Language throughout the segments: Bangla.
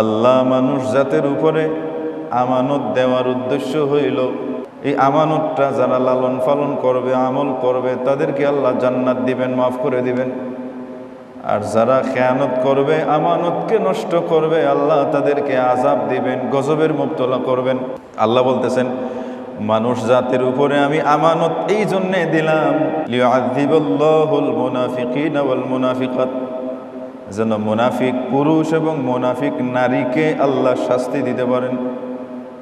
আল্লাহ মানুষ জাতের উপরে আমানত দেওয়ার উদ্দেশ্য হইল, এই আমানতটা যারা লালন পালন করবে, আমল করবে, তাদেরকে আল্লাহ জান্নাত দিবেন, মাফ করে দিবেন। আর যারা খেয়ানত করবে, আমানতকে নষ্ট করবে, আল্লাহ তাদেরকে আজাব দিবেন, গজবের মুক্তলা করবেন। আল্লাহ বলতেছেন, মানুষ জাতির উপরে আমি আমানত এই জন্যে দিলাম মুনাফিকিনা মুনাফিকাত। যেন মুনাফিক পুরুষ এবং মুনাফিক নারীকে আল্লাহ শাস্তি দিতে পারেন।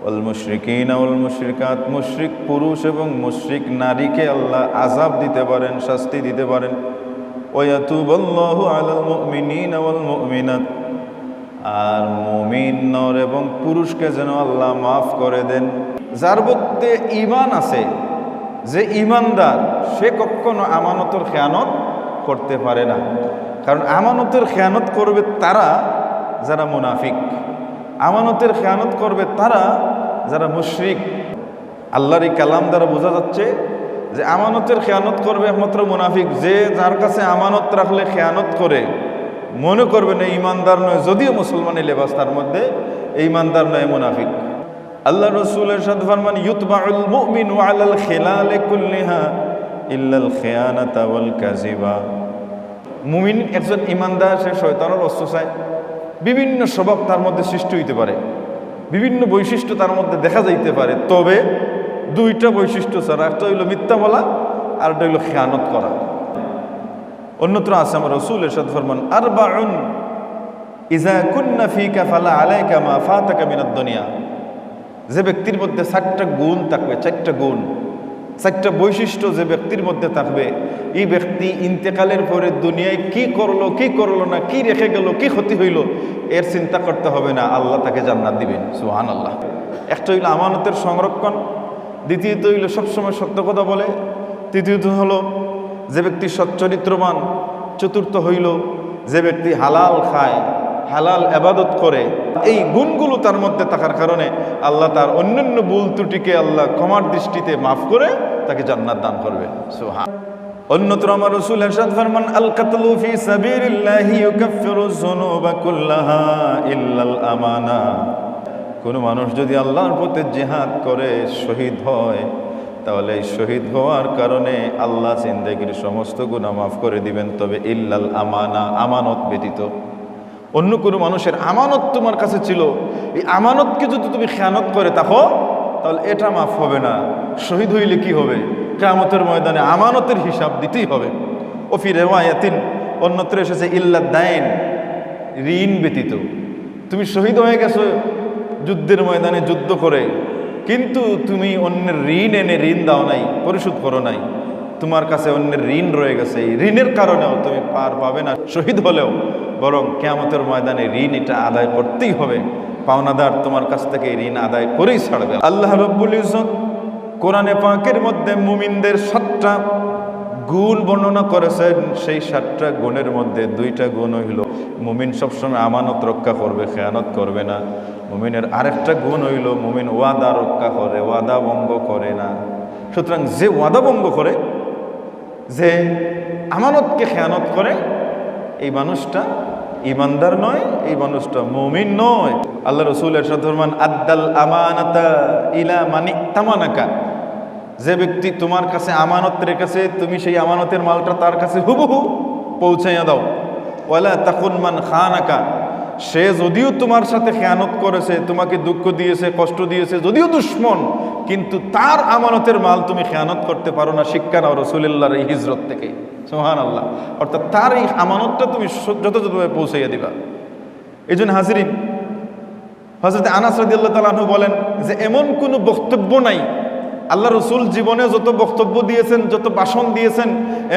ওয়াল মুশরিকিন ওয়াল মুশরিকাত, মুশরিক পুরুষ এবং মুশরিক নারীকে আল্লাহ আজাব দিতে পারেন, শাস্তি দিতে পারেন। আর মুমিন নর এবং পুরুষকে যেন আল্লাহ মাফ করে দেন। যার মধ্যে ইমান আছে, যে ইমানদার সে কখনো আমানতের খেয়ানত করতে পারে না। কারণ আমানতের খেয়ানত করবে তারা যারা মুনাফিক। আমানতের খেয়ানত করবে তারা যারা মুশরিক। আল্লাহর এই কালাম দ্বারা বোঝা যাচ্ছে যে আমানতের খেয়ানত করবে একমাত্র মুনাফিক। যে যার কাছে আমানত রাখলে খেয়ানত করে, মনে করবে না ইমানদার নয়, যদিও মুসলমানের লেবাস তার মধ্যে, ইমানদার নয়, মুনাফিক। আল্লাহ রসুলের সাথে ফরমান, ইউতবাউল মুমিন আলাল খিলালে কুল্লিহা ইল্লাল খেয়ানাতা ওয়াল কাজিবা মুমিন একজন ইমানদার, সে শয়তানের অস্ত্র চায়। বিভিন্ন স্বভাব তার মধ্যে সৃষ্টি হইতে পারে। বিভিন্ন বৈশিষ্ট্য তার মধ্যে দেখা যাইতে পারে। তবে দুইটা বৈশিষ্ট্য ছাড়া, একটা হইল মিথ্যা বলা, আর একটা হইল খেয়ানত করা। অন্যত্র আছে আমার রসুল এরশাদ ফরমান আর বাউন ইজা কুন্না ফিকা ফালা আলাইকা মা ফাতাকা মিনাদ দুনিয়া। যে ব্যক্তির মধ্যে চারটা গুণ থাকবে, চারটা গুণ। চারটা বৈশিষ্ট্য যে ব্যক্তির মধ্যে থাকবে, এই ব্যক্তি ইন্তেকালের পরে দুনিয়ায় কি করল কি করল না, কি রেখে গেল, কি ক্ষতি হইল, এর চিন্তা করতে হবে না। আল্লাহ তাকে জান্নাত দিবেন সুহান আল্লাহ একটা হইল আমানতের সংরক্ষণ, দ্বিতীয়ত হইল সবসময় সত্য কথা বলে, তৃতীয়ত হলো যে ব্যক্তি সচ্চরিত্রবান, চতুর্থ হইল যে ব্যক্তি হালাল খায়। হালাল আবাদত করে, এই গুণগুলো তার মধ্যে থাকার কারণে আল্লাহ তার অন্যান্য ভুল ত্রুটিকে আল্লাহ ক্ষমার দৃষ্টিতে মাফ করে তাকে জান্নাত দান করবে। সুহা অন্যত্র আমার রসুল এরশাদ ফরমান, আল কাতলু ফি সাবিলিল্লাহি ইউকাফিরু যুনুবা কুল্লাহা ইল্লাল আমানা। কোন মানুষ যদি আল্লাহর পথে জিহাদ করে, শহীদ হয়, তাহলে এই শহীদ হওয়ার কারণে আল্লাহ জিন্দেগির সমস্ত গুণা মাফ করে দিবেন, তবে ইল্লাল আমানা, আমানত ব্যতীত। অন্য কোনো মানুষের আমানত তোমার কাছে ছিল, এই আমানতকে যদি তুমি খেয়ানত করে থাকো, তাহলে এটা মাফ হবে না। শহীদ হইলে কি হবে? কেয়ামতের ময়দানে আমানতের হিসাব দিতেই হবে। ও ফি রেওয়ায়াতিন, অন্যত্র এসেছে, ইল্লা দাইন, ঋণ ব্যতীত। তুমি শহীদ হয়ে গেছো যুদ্ধের ময়দানে যুদ্ধ করে, কিন্তু তুমি অন্যের ঋণ এনে ঋণ দাও নাই, পরিশোধ করো নাই। তোমার কাছে অন্যের ঋণ রয়ে গেছে, এই ঋণের কারণেও তুমি পার পাবে না। শহীদ হলেও বরং কেয়ামতের ময়দানে ঋণ এটা আদায় করতেই হবে। পাওনাদার তোমার কাছ থেকে ঋণ আদায় করেই ছাড়বে। আল্লাহ রব্বুল ইজত কোরআনে পাকের মধ্যে মুমিনদের সাতটা গুণ বর্ণনা করেছেন। সেই সাতটা গুণের মধ্যে দুইটা গুণ হইল, মুমিন সবসময় আমানত রক্ষা করবে, খেয়ানত করবে না। মুমিনের আরেকটা গুণ হইল, মুমিন ওয়াদা রক্ষা করে, ওয়াদা ভঙ্গ করে না। সুতরাং যে ওয়াদা ভঙ্গ করে, যে আমানতকে খেয়ানত করে, এই মানুষটা ইমানদার নয়, এই মানুষটা মমিন নয়। আল্লাহ রসুল এরশাদরমান আদ্দাল আমানাতা ইলা মানি তামানাকা যে ব্যক্তি তোমার কাছে আমানত রেখেছে তুমি সেই আমানতের মালটা তার কাছে হুবহু পৌঁছাইয়া দাও। ওয়ালা তখন মান খানাকা। সে যদিও তোমার সাথে খেয়ানত করেছে, তোমাকে দুঃখ দিয়েছে, কষ্ট দিয়েছে, যদিও দুশ্মন, কিন্তু তার আমানতের মাল তুমি খেয়ানত করতে পারো না, শিক্ষা নাও রসুলিল্লাহর এই হিজরত থেকে। সোহান আল্লাহ অর্থাৎ তার এই আমানতটা তুমি যথাযথভাবে পৌঁছাইয়া দিবা। এই জন্য হাজিরিন হজরত আনাস রাদিয়াল্লাহু তাআলা আনহু বলেন যে, এমন কোনো বক্তব্য নাই। আল্লাহ রসুল জীবনে যত বক্তব্য দিয়েছেন, যত বাসন দিয়েছেন,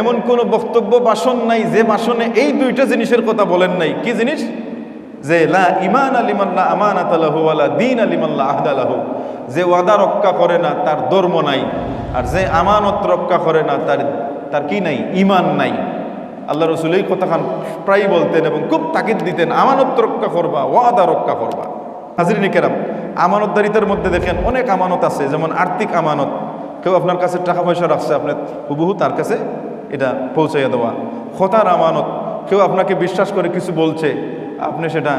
এমন কোনো বক্তব্য বাসন নাই যে বাসনে এই দুইটা জিনিসের কথা বলেন নাই। কি জিনিস? যে লা ইমান আলিমাল্লাহ আমানাত আলাহু আলা দিন আলিমাল্লাহ আহদালাহু যে ওয়াদা রক্ষা করে না, তার ধর্ম নাই। আর যে আমানত রক্ষা করে না, তার তার কি নাই? ইমান নাই। আল্লাহ রসুল এই কথাখান প্রায় বলতেন এবং খুব তাকিদ দিতেন, আমানত রক্ষা করবা, ওয়াদা রক্ষা করবা। হাজরিনী কেরাম, আমানতদারিতার মধ্যে দেখেন অনেক আমানত আছে, যেমন আর্থিক আমানত। কেউ আপনার কাছে টাকা পয়সা রাখছে আপনার হুবহু তার কাছে এটা পৌঁছাইয়া দেওয়া। খতার আমানত, কেউ আপনাকে বিশ্বাস করে কিছু বলছে আপনি সেটা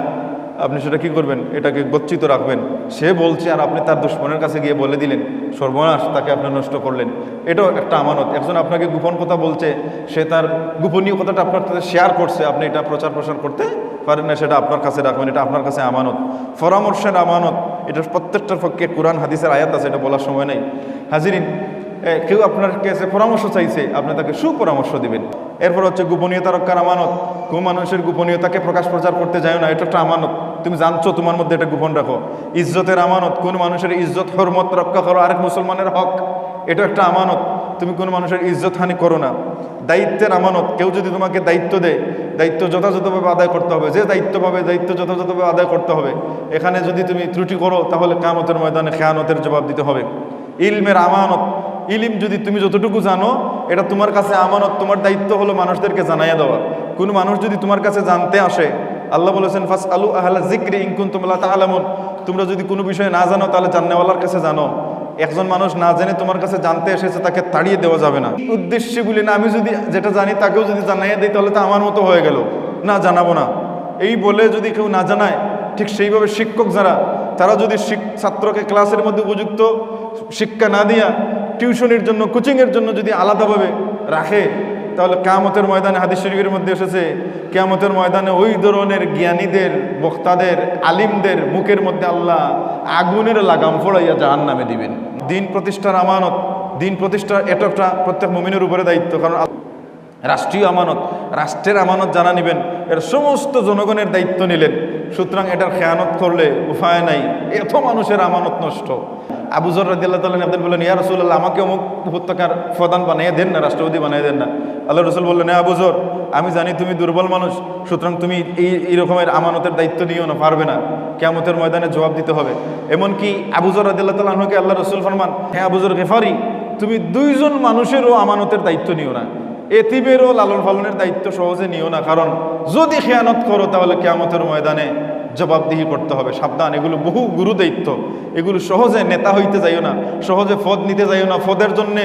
আপনি সেটা কি করবেন? এটাকে গচ্ছিত রাখবেন। সে বলছে, আর আপনি তার দুশ্মনের কাছে গিয়ে বলে দিলেন, সর্বনাশ, তাকে আপনি নষ্ট করলেন। এটাও একটা আমানত। একজন আপনাকে গোপন কথা বলছে, সে তার গোপনীয় কথাটা আপনার সাথে শেয়ার করছে, আপনি এটা প্রচার প্রসার করতে পারেন না, সেটা আপনার কাছে রাখবেন, এটা আপনার কাছে আমানত। পরামর্শের আমানত, এটা প্রত্যেকটার পক্ষে কোরআন, হাদিসের আয়াত আছে, এটা বলার সময় নেই। হাজিরিন কেউ আপনার কাছে পরামর্শ চাইছে, আপনি তাকে সুপরামর্শ দিবেন। এরপর হচ্ছে গোপনীয়তা রক্ষার আমানত। কোন মানুষের গোপনীয়তাকে প্রকাশ প্রচার করতে যায় না, এটা একটা আমানত। তুমি জানছো তোমার মধ্যে এটা গোপন রাখো। ইজ্জতের আমানত, কোন মানুষের ইজ্জত হরমত রক্ষা করো আরেক মুসলমানের হক, এটা একটা আমানত। তুমি কোন মানুষের ইজ্জত হানি করো না। দায়িত্বের আমানত, কেউ যদি তোমাকে দায়িত্ব দেয়, দায়িত্ব যথাযথভাবে আদায় করতে হবে। যে দায়িত্ব পাবে, দায়িত্ব যথাযথভাবে আদায় করতে হবে। এখানে যদি তুমি ত্রুটি করো, তাহলে কামতের ময়দানে খেয়ানতের জবাব দিতে হবে। ইলমের আমানত ইলিম যদি তুমি যতটুকু জানো, এটা তোমার কাছে আমানত, তোমার দায়িত্ব হলো মানুষদেরকে জানাইয়া দেওয়া। কোনো মানুষ যদি তোমার কাছে জানতে আসে, আল্লাহ বলেছেন ফাস আলু আহলা জিক্রি ইনকুন তোমলা তাহলামুন তোমরা যদি কোনো বিষয়ে না জানো, তাহলে জান্নেওয়ালার কাছে জানো। একজন মানুষ না জেনে তোমার কাছে জানতে এসেছে, তাকে তাড়িয়ে দেওয়া যাবে না। উদ্দেশ্যগুলি না, আমি যদি যেটা জানি, তাকেও যদি জানাইয়া দিই, তাহলে তো আমার মতো হয়ে গেল। না, জানাব না। এই বলে যদি কেউ না জানায়, ঠিক সেইভাবে শিক্ষক যারা, তারা যদি ছাত্রকে ক্লাসের মধ্যে উপযুক্ত শিক্ষা না দিয়া টিউশনের জন্য, কোচিংয়ের জন্য যদি আলাদাভাবে রাখে, তাহলে কেয়ামতের ময়দানে, হাদিস শরীফের মধ্যে এসেছে, কেয়ামতের ময়দানে ওই ধরনের জ্ঞানীদের, বক্তাদের, আলিমদের মুখের মধ্যে আল্লাহ আগুনের লাগাম ফোড়াইয়া জাহান নামে দিবেন। দিন প্রতিষ্ঠার আমানত, দিন প্রতিষ্ঠার এটা প্রত্যেক মুমিনের উপরে দায়িত্ব, কারণ রাষ্ট্রীয় আমানত, রাষ্ট্রের আমানত জানা নেবেন, এর সমস্ত জনগণের দায়িত্ব নিলেন। সুতরাং এটার খেয়ানত করলে উপায় নাই। এত মানুষের আমানত নষ্ট। আবুজর রাদিল্লাহ তাল্লাহ আপনি বললেন, ইয়া রসুল্লাহ আমাকে অমুক উপত্যকার প্রধান বানিয়ে দেন না, রাষ্ট্রপতি বানিয়ে দেন না? আল্লাহ রসুল বললেন হ্যাঁ আবুজর আমি জানি তুমি দুর্বল মানুষ, সুতরাং তুমি এই এই রকমের আমানতের দায়িত্ব নিও না, পারবে না। কেমতের ময়দানে জবাব দিতে হবে। এমনকি আবুজর রাদিল্লাহ তাল্লাহকে আল্লাহ রসুল ফরমান হ্যাঁ আবুজর গেফারি, তুমি দুইজন মানুষেরও আমানতের দায়িত্ব নিও না। এতিবেরও লালন পালনের দায়িত্ব সহজে নিও না, কারণ যদি খেয়ানত করো তাহলে কেয়ামতের ময়দানে জবাবদিহি করতে হবে, সাবধান। এগুলো বহু গুরু দায়িত্ব। এগুলো সহজে নেতা হইতে যাইও না, সহজে পদ নিতে যাইও না। পদের জন্যে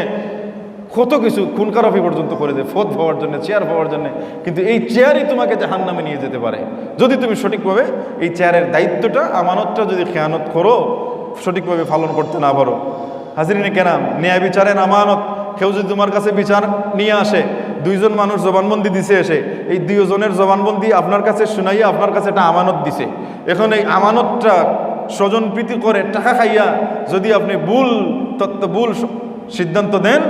কত কিছু খুনকারফি পর্যন্ত করে দেয় পদ পাওয়ার জন্য, চেয়ার পাওয়ার জন্য। কিন্তু এই চেয়ারই তোমাকে জাহান নামে নিয়ে যেতে পারে। যদি তুমি সঠিকভাবে এই চেয়ারের দায়িত্বটা, আমানতটা যদি খেয়ানত করো, সঠিকভাবে পালন করতে না পারো। হাজিরিনে কেনাম ন্যায় বিচারের আমানত। কেউ যদি তোমার কাছে বিচার নিয়ে আসে দুইজন মানুষ জবানবন্দি দিছে এসে। এই দুইজনের জবানবন্দি আপনার কাছে শুনাইয়া আপনার কাছে একটা আমানত দিছে। এখন এই আমানতটা স্বজন প্রীতি করে টাকা খাইয়া যদি আপনি ভুল তত্ত্ব, ভুল সিদ্ধান্ত দেন,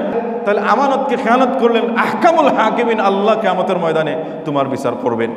তাহলে আমানতকে খেয়ানত করলেন আহকামুল হাকিমিন, আল্লাহ কেমতের ময়দানে তোমার বিচার করবেন।